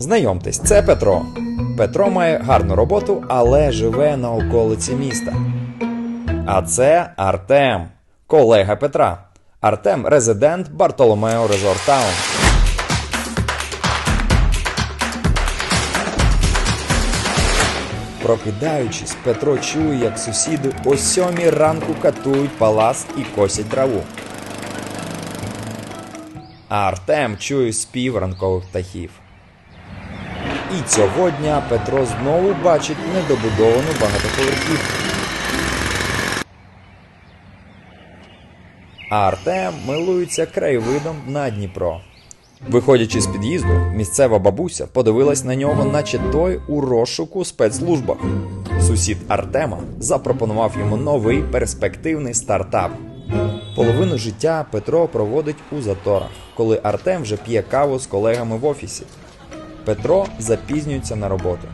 Знайомтесь, це Петро. Петро має гарну роботу, але живе на околиці міста. А це Артем, колега Петра. Артем резидент Бартоломео Резорт Таун. Прокидаючись, Петро чує, як сусіди о сьомій ранку катують палац і косять траву. А Артем чує спів ранкових птахів. І цього дня Петро знову бачить недобудовану багатоповерхівку. А Артем милується краєвидом на Дніпро. Виходячи з під'їзду, місцева бабуся подивилась на нього, наче той у розшуку спецслужбах. Сусід Артема запропонував йому новий перспективний стартап. Половину життя Петро проводить у заторах, коли Артем вже п'є каву з колегами в офісі. Петро запізнюється на роботу.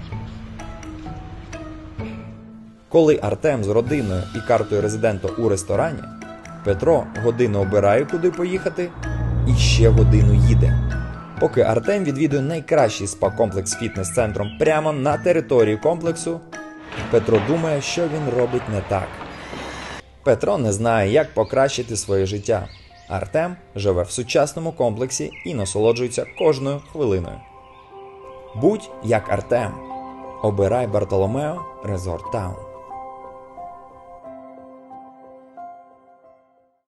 Коли Артем з родиною і картою резидента у ресторані, Петро годину обирає, куди поїхати, і ще годину їде. Поки Артем відвідує найкращий спа-комплекс фітнес-центром прямо на території комплексу, Петро думає, що він робить не так. Петро не знає, як покращити своє життя. Артем живе в сучасному комплексі і насолоджується кожною хвилиною. Будь як Артем. Обирай Бартоломео Резорт Таун.